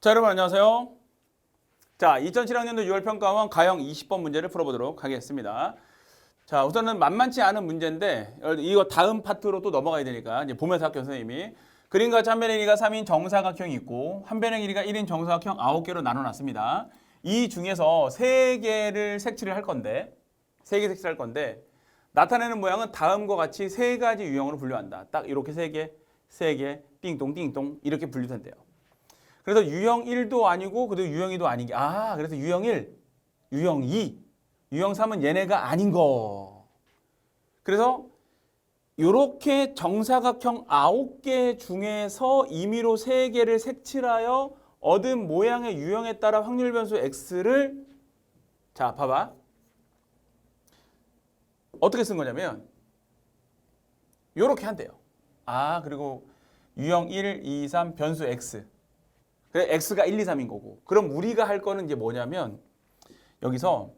자, 여러분 안녕하세요. 자, 2007학년도 6월 평가원 가형 20번 문제를 풀어보도록 하겠습니다. 자, 우선은 만만치 않은 문제인데 이거 다음 파트로 또 넘어가야 되니까 이제 보면서 학교 선생님이 그림과 한 변의 길이가 3인 정사각형이 있고 한 변의 길이가 1인 정사각형 9개로 나눠놨습니다. 이 중에서 3개를 색칠을 할 건데 3개 색칠할 건데 나타내는 모양은 다음과 같이 세 가지 유형으로 분류한다. 딱 이렇게 세 개, 세 개, 띵동 띵동 이렇게 분류된대요. 그래서 유형 1도 아니고 그래도 유형 2도 아닌 게 아, 그래서 유형 1, 유형 2, 유형 3은 얘네가 아닌 거. 그래서 요렇게 정사각형 9개 중에서 임의로 3개를 색칠하여 얻은 모양의 유형에 따라 확률 변수 x를 자, 봐봐. 어떻게 쓴 거냐면 요렇게 한대요. 아, 그리고 유형 1, 2, 3 변수 x. 그래 x가 1, 2, 3인 거고. 그럼 우리가 할 거는 이제 뭐냐면 여기서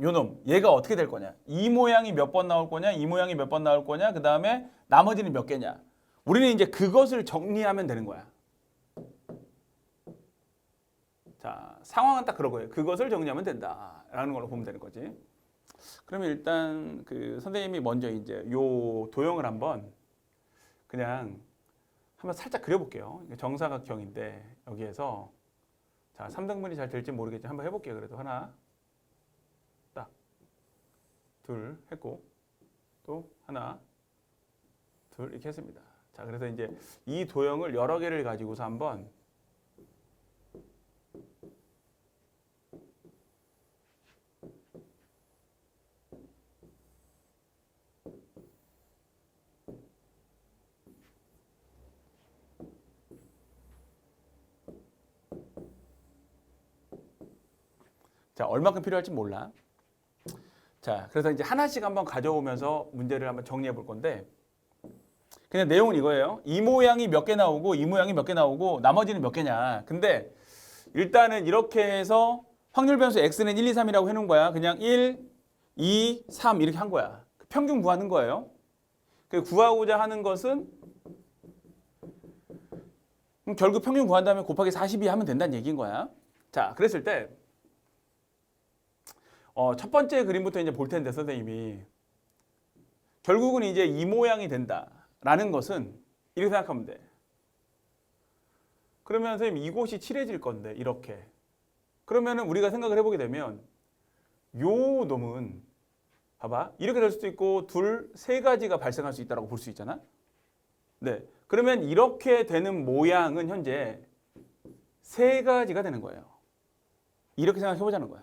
요놈 얘가 어떻게 될 거냐? 이 모양이 몇 번 나올 거냐? 이 모양이 몇 번 나올 거냐? 그 다음에 나머지는 몇 개냐? 우리는 이제 그것을 정리하면 되는 거야. 자, 상황은 딱 그런 거예요. 그것을 정리하면 된다라는 걸로 보면 되는 거지. 그러면 일단 그 선생님이 먼저 이제 요 도형을 한번 그냥 한번 살짝 그려볼게요. 정사각형인데 여기에서 자 3등분이 잘 될지 모르겠지만 한번 해볼게요. 그래도 하나 딱 둘 했고 또 하나 둘 이렇게 했습니다. 자 그래서 이제 이 도형을 여러 개를 가지고서 한번 자, 얼마큼 필요할지 몰라. 자, 그래서 이제 하나씩 한번 가져오면서 문제를 한번 정리해 볼 건데, 그냥 내용은 이거예요. 이 모양이 몇 개 나오고, 이 모양이 몇 개 나오고, 나머지는 몇 개냐. 근데 일단은 이렇게 해서 확률 변수 x는 1, 2, 3이라고 해놓은 거야. 그냥 1, 2, 3 이렇게 한 거야. 평균 구하는 거예요. 그 구하고자 하는 것은 결국 평균 구한 다음에 곱하기 42 하면 된다는 얘기인 거야. 자, 그랬을 때 어, 첫 번째 그림부터 이제 볼 텐데 선생님이 결국은 이제 이 모양이 된다라는 것은 이렇게 생각하면 돼. 그러면 선생님 이곳이 칠해질 건데 이렇게. 그러면은 우리가 생각을 해보게 되면 요 놈은 봐봐 이렇게 될 수도 있고 둘 세 가지가 발생할 수 있다라고 볼 수 있잖아. 네. 그러면 이렇게 되는 모양은 현재 세 가지가 되는 거예요. 이렇게 생각해 보자는 거야.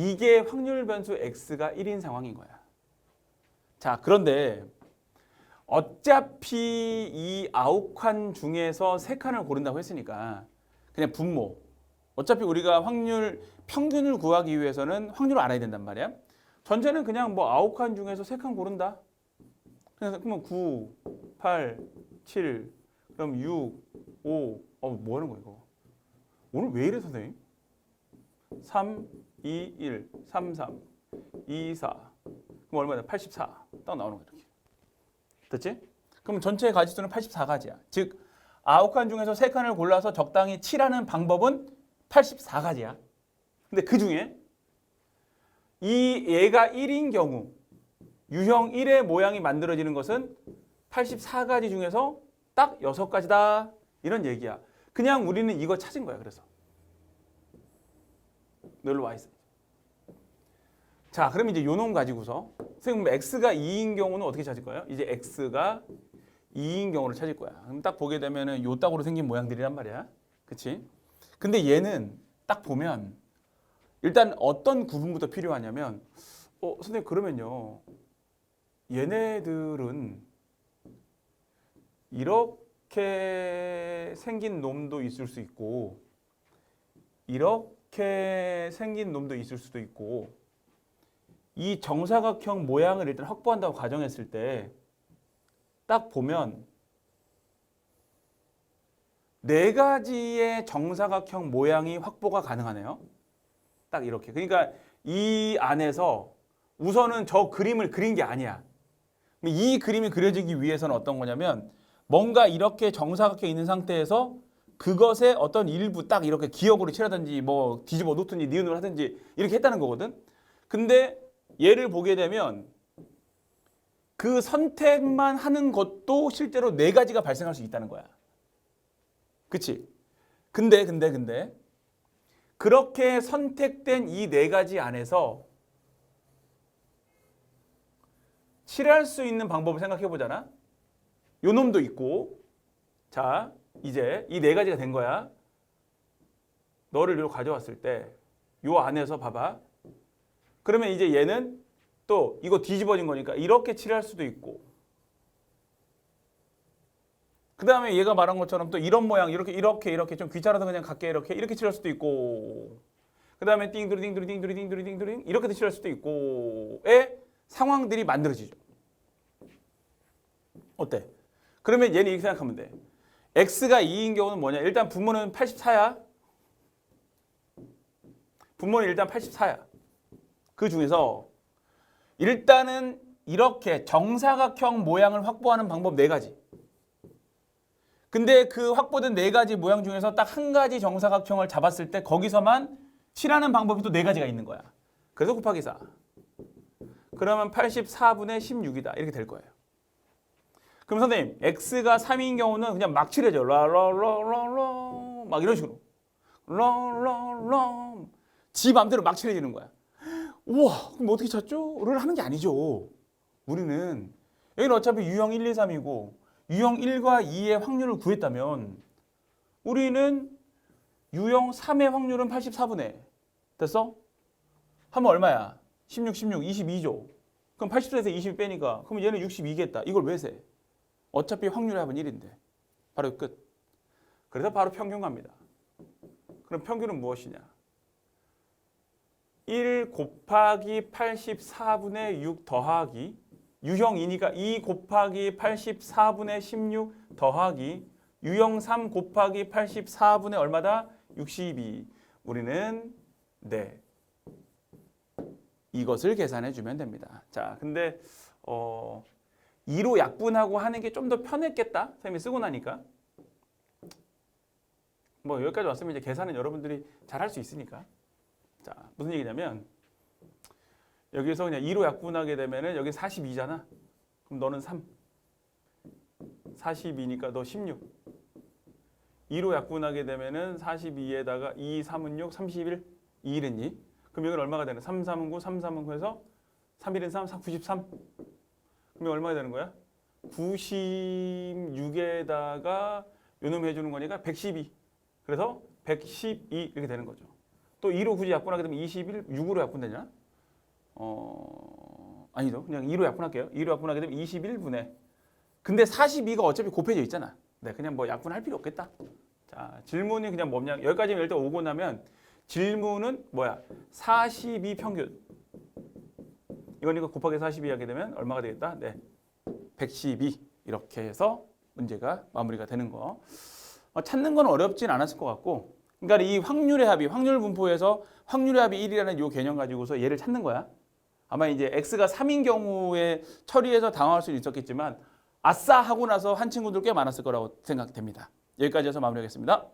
이게 확률 변수 x가 1인 상황인 거야. 자, 그런데 어차피 이 아홉 칸 중에서 세 칸을 고른다고 했으니까 그냥 분모. 어차피 우리가 확률 평균을 구하기 위해서는 확률을 알아야 된단 말이야. 전체는 그냥 뭐 아홉 칸 중에서 세 칸 고른다. 그래서 그러면 9, 8, 7, 그럼 6, 5. 어, 뭐 하는 거야, 이거? 오늘 왜 이래, 선생님? 3, 2, 1, 3, 3, 2, 4. 그럼 얼마냐? 84. 딱 나오는 거야, 이렇게. 됐지? 그럼 전체 가지수는 84가지야. 즉, 아홉 칸 중에서 세 칸을 골라서 적당히 칠하는 방법은 84가지야. 근데 그 중에 이 얘가 1인 경우 유형 1의 모양이 만들어지는 것은 84가지 중에서 딱 6가지다. 이런 얘기야. 그냥 우리는 이거 찾은 거야. 그래서. 놀러 와 있어. 자, 그럼 이제 요놈 가지고서 선생님 x가 2인 경우는 어떻게 찾을 거예요? 이제 x가 2인 경우를 찾을 거야. 그럼 딱 보게 되면은 요 딱으로 생긴 모양들이란 말이야. 그치? 근데 얘는 딱 보면 일단 어떤 구분부터 필요하냐면 어, 선생님 그러면요. 얘네들은 이렇게 생긴 놈도 있을 수 있고 이렇게 생긴 놈도 있을 수도 있고 이 정사각형 모양을 일단 확보한다고 가정했을 때 딱 보면 네 가지의 정사각형 모양이 확보가 가능하네요. 딱 이렇게. 그러니까 이 안에서 우선은 저 그림을 그린 게 아니야. 이 그림이 그려지기 위해서는 어떤 거냐면 뭔가 이렇게 정사각형 있는 상태에서 그것의 어떤 일부 딱 이렇게 기억으로 칠하든지 뭐 뒤집어 놓든지 니은을 하든지 이렇게 했다는 거거든. 근데 얘를 보게 되면 그 선택만 하는 것도 실제로 네 가지가 발생할 수 있다는 거야. 그치? 근데 근데 근데 그렇게 선택된 이 네 가지 안에서 칠할 수 있는 방법을 생각해 보잖아. 요 놈도 있고 자 이제 이 네 가지가 된 거야. 너를 요 가져왔을 때 요 안에서 봐봐. 그러면 이제 얘는 또 이거 뒤집어진 거니까 이렇게 칠할 수도 있고 그 다음에 얘가 말한 것처럼 또 이런 모양 이렇게 이렇게 이렇게 좀 귀찮아서 그냥 갖게 이렇게 이렇게 칠할 수도 있고 그 다음에 띵두리 띵두리 띵두리 띵두리 띵두리 이렇게도 칠할 수도 있고의 상황들이 만들어지죠. 어때? 그러면 얘는 이렇게 생각하면 돼. X가 2인 경우는 뭐냐? 일단 분모는 84야. 분모는 일단 84야. 그 중에서 일단은 이렇게 정사각형 모양을 확보하는 방법 네 가지. 근데 그 확보된 네 가지 모양 중에서 딱 한 가지 정사각형을 잡았을 때 거기서만 칠하는 방법이 또 네 가지가 있는 거야. 그래서 곱하기 4. 그러면 84분의 16이다. 이렇게 될 거예요. 그럼 선생님, x가 3인 경우는 그냥 막 칠해져. 라라라라라 막 이런 식으로. 라라라 지 맘대로 막 칠해지는 거야. 우와, 그럼 어떻게 찾죠? 를 하는 게 아니죠. 우리는 여기는 어차피 유형 1, 2, 3이고 유형 1과 2의 확률을 구했다면 우리는 유형 3의 확률은 84분의 됐어? 하면 얼마야? 16, 16, 22죠. 그럼 84에서 20 빼니까 그럼 얘는 62겠다. 이걸 왜 세? 어차피 확률의 합은 1인데. 바로 끝. 그래서 바로 평균 갑니다. 그럼 평균은 무엇이냐? 1 곱하기 84분의 6 더하기 유형 2니까 2 곱하기 84분의 16 더하기 유형 3 곱하기 84분의 얼마다? 62. 우리는 네. 이것을 계산해 주면 됩니다. 자, 근데 어 2로 약분하고 하는 게 좀 더 편했겠다. 선생님이 쓰고 나니까. 뭐 여기까지 왔으면 이제 계산은 여러분들이 잘 할 수 있으니까. 자, 무슨 얘기냐면 여기서 그냥 2로 약분하게 되면은 여기 42잖아. 그럼 너는 3. 42니까 너 16. 2로 약분하게 되면은 42에다가 2, 3은 6, 31, 2, 1은 2. 그럼 여기는 얼마가 되는? 3, 3은 9, 3, 3은 9 해서 3, 1은 3, 4, 93. 그러면 얼마가 되는 거야? 96에다가 요놈 해주는 거니까 112. 그래서 112 이렇게 되는 거죠. 또 2로 굳이 약분하게 되면 21, 6으로 약분되냐? 어, 아니죠. 그냥 2로 약분할게요. 2로 약분하게 되면 21분의. 근데 42가 어차피 곱해져 있잖아. 네, 그냥 뭐 약분할 필요 없겠다. 자, 질문이 그냥 뭐냐? 여기까지는 일단 오고 나면 질문은 뭐야? 42 평균. 이거니까 곱하기 42 하게 되면 얼마가 되겠다? 네. 112 이렇게 해서 문제가 마무리가 되는 거. 어, 찾는 건 어렵진 않았을 것 같고 그러니까 이 확률의 합이 확률 분포에서 확률의 합이 1이라는 이 개념 가지고서 얘를 찾는 거야. 아마 이제 x가 3인 경우에 처리해서 당황할 수는 있었겠지만 아싸 하고 나서 한 친구들 꽤 많았을 거라고 생각됩니다. 여기까지 해서 마무리하겠습니다.